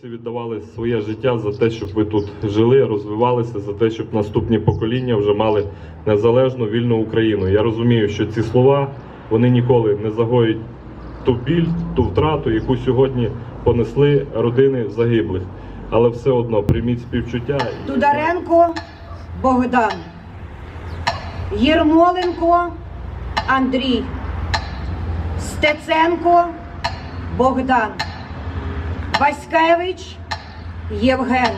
Хлопці віддавали своє життя за те, щоб ви тут жили, розвивалися, за те, щоб наступні покоління вже мали незалежну вільну Україну. Я розумію, що ці слова вони ніколи не загоють ту біль, ту втрату, яку сьогодні понесли родини загиблих. Але все одно прийміть співчуття. Дударенко Богдан. Єрмоленко Андрій. Стеценко Богдан. Васькевич Євген.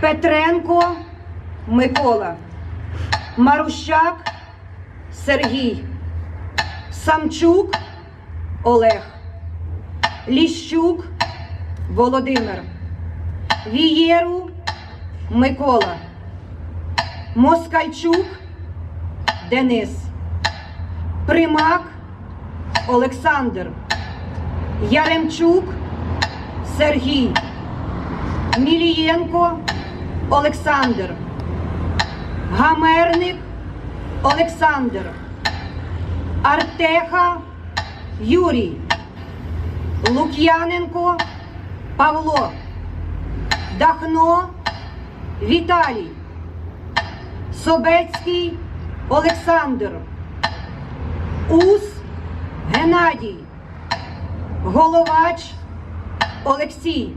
Петренко Микола. Марущак Сергій. Самчук Олег. Ліщук Володимир. Вієру Микола. Москальчук Денис. Примак Олександр. Яремчук Сергій. Мілієнко Олександр. Гамерник Олександр. Артеха Юрій. Лук'яненко Павло. Дахно Віталій. Собецький Олександр. Ус Геннадій. Головач Олексій.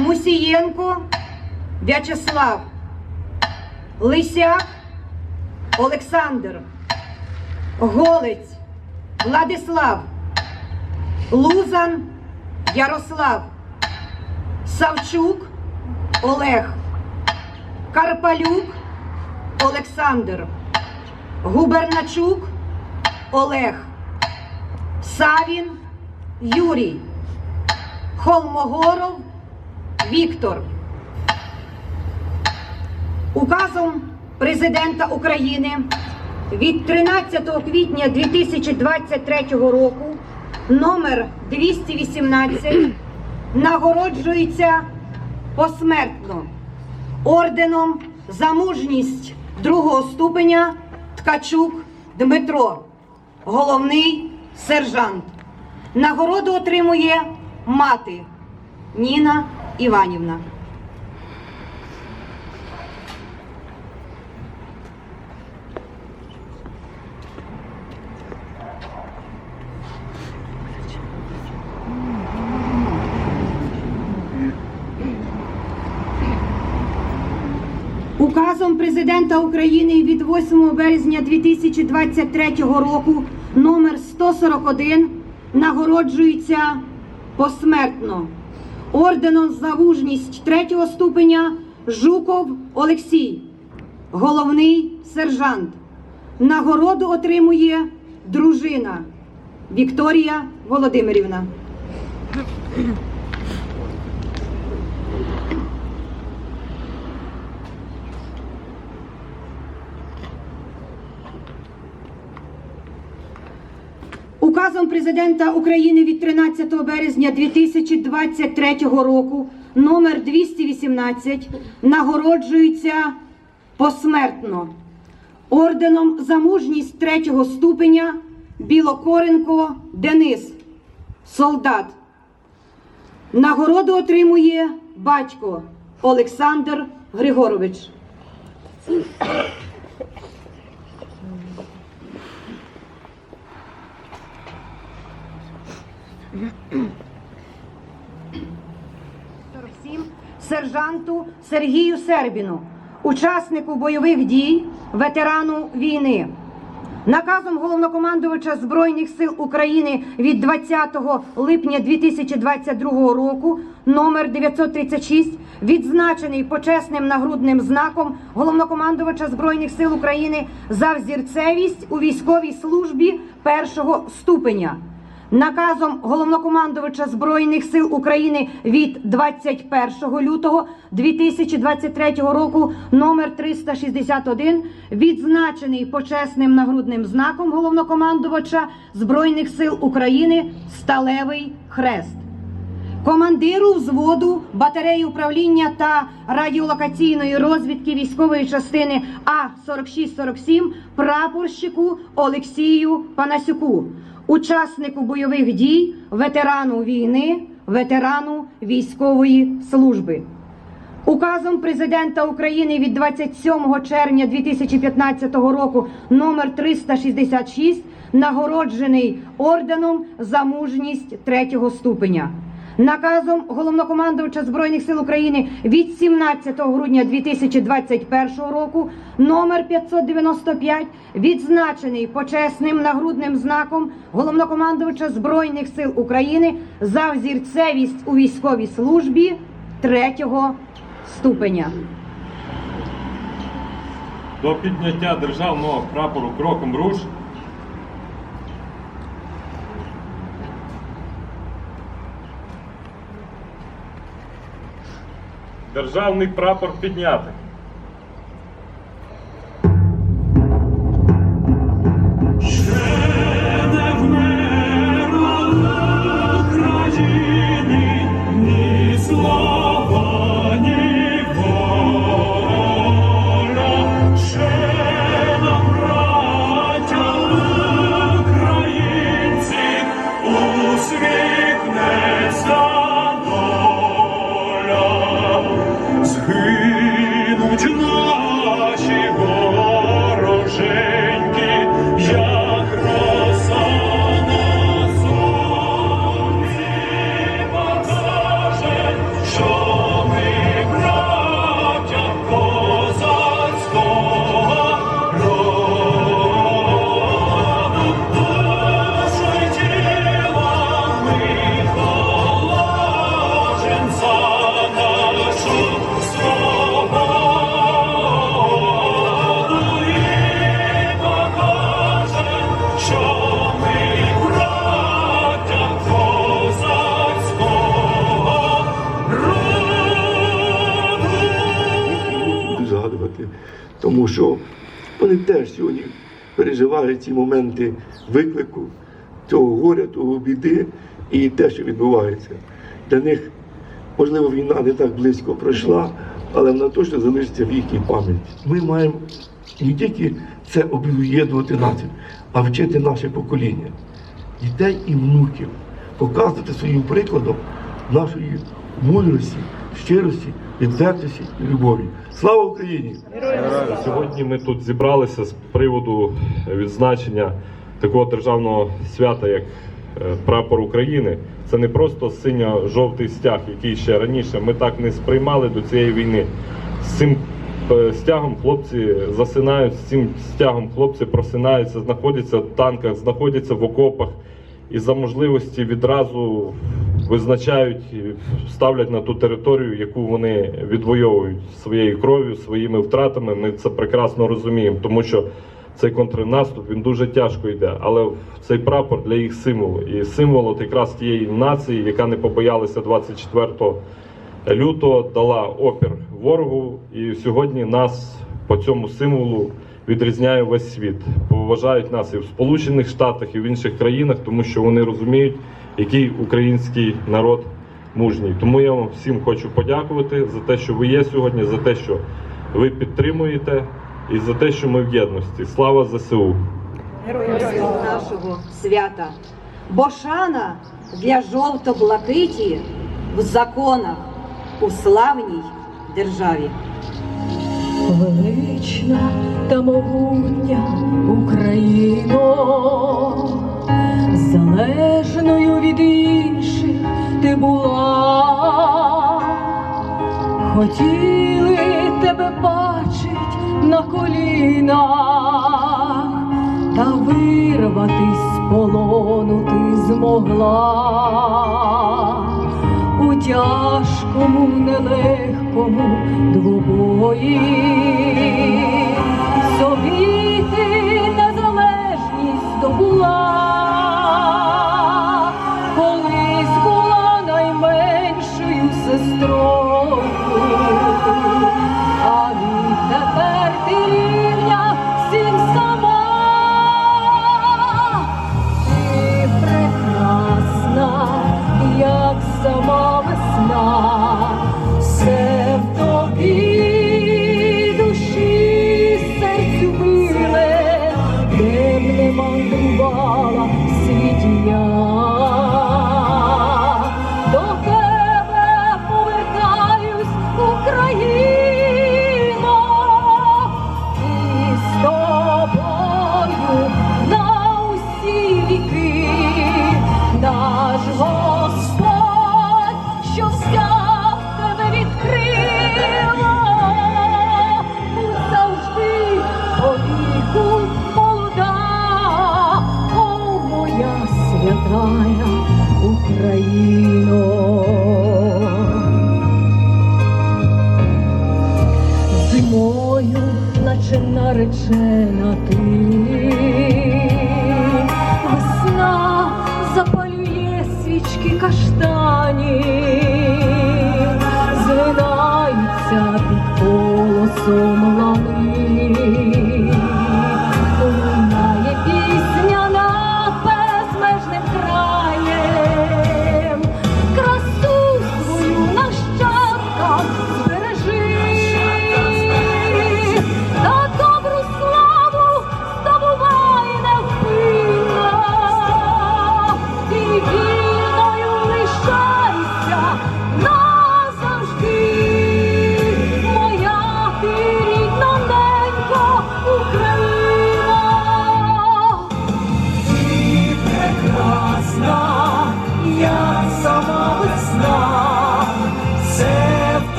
Мусієнко В'ячеслав. Лисяк Олександр. Голець Владислав. Лузан Ярослав. Савчук Олег. Карпалюк Олександр. Губерначук Олег. Савін Юрій. Холмогоров Віктор. Указом Президента України від 13 квітня 2023 року номер 218 нагороджується посмертно орденом за мужність другого ступеня Ткачук Дмитро, головний сержант. Нагороду отримує мати Ніна Іванівна. Указом президента України від 8 березня 2023 року номер 141 нагороджується посмертно орденом за мужність третього ступеня Жуков Олексій, головний сержант. Нагороду отримує дружина Вікторія Володимирівна. Указом президента України від 13 березня 2023 року номер 218 нагороджується посмертно орденом за мужність третього ступеня Білокоренко Денис, солдат. Нагороду отримує батько Олександр Григорович. Сержанту Сергію Сербіну, учаснику бойових дій, ветерану війни. Наказом головнокомандувача Збройних сил України від 20 липня 2022 року номер 936 відзначений почесним нагрудним знаком головнокомандувача Збройних сил України за взірцевість у військовій службі першого ступеня. Наказом головнокомандувача Збройних сил України від 21 лютого 2023 року номер 361 відзначений почесним нагрудним знаком головнокомандувача Збройних сил України Сталевий Хрест. Командиру взводу батареї управління та радіолокаційної розвідки військової частини А 4647 прапорщику Олексію Панасюку, учаснику бойових дій, ветерану війни, ветерану військової служби. Указом президента України від 27 червня 2015 року номер 366 нагороджений орденом за мужність третього ступеня. Наказом головнокомандувача Збройних сил України від 17 грудня 2021 року номер 595 відзначений почесним нагрудним знаком головнокомандувача Збройних сил України за взірцевість у військовій службі третього ступеня. До підняття державного прапору кроком руш. Державний прапор підняти. Переживають ці моменти виклику, цього горя, того біди і те, що відбувається. Для них, можливо, війна не так близько пройшла, але вона точно залишиться в їхній пам'яті. Ми маємо не тільки це об'єднувати націю, а вчити наше покоління, дітей і внуків, показувати своїм прикладом нашої мудрості, щирості, відвертості і любові. Слава Україні! Сьогодні ми тут зібралися з приводу відзначення такого державного свята, як е, прапор України. Це не просто синьо-жовтий стяг, який ще раніше ми так не сприймали до цієї війни. З цим е, стягом хлопці засинають, з цим стягом хлопці просинаються, знаходяться в танках, знаходяться в окопах і за можливості відразу визначають, ставлять на ту територію, яку вони відвоюють своєю кров'ю, своїми втратами. Ми це прекрасно розуміємо, тому що цей контрнаступ він дуже тяжко йде. Але цей прапор для їх символу. І символ от якраз тієї нації, яка не побоялася 24 лютого, дала опір ворогу. І сьогодні нас по цьому символу відрізняє весь світ. Поважають нас і в Сполучених Штатах, і в інших країнах, тому що вони розуміють, який український народ мужній. Тому я вам всім хочу подякувати за те, що ви є сьогодні, за те, що ви підтримуєте, і за те, що ми в єдності. Слава ЗСУ! Героям нашого свята. Бо шана для жовто-блакиті в законах у славній державі. Велична та могутня Україно, хотіли тебе бачить на колінах, та вирватись з полону ти змогла у тяжкому, нелегкому двобої. наче наречена ти, весна запалює свічки каштані, звинаються під колосом.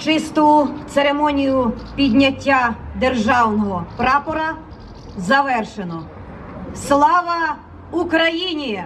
Урочисту церемонію підняття державного прапора завершено. Слава Україні!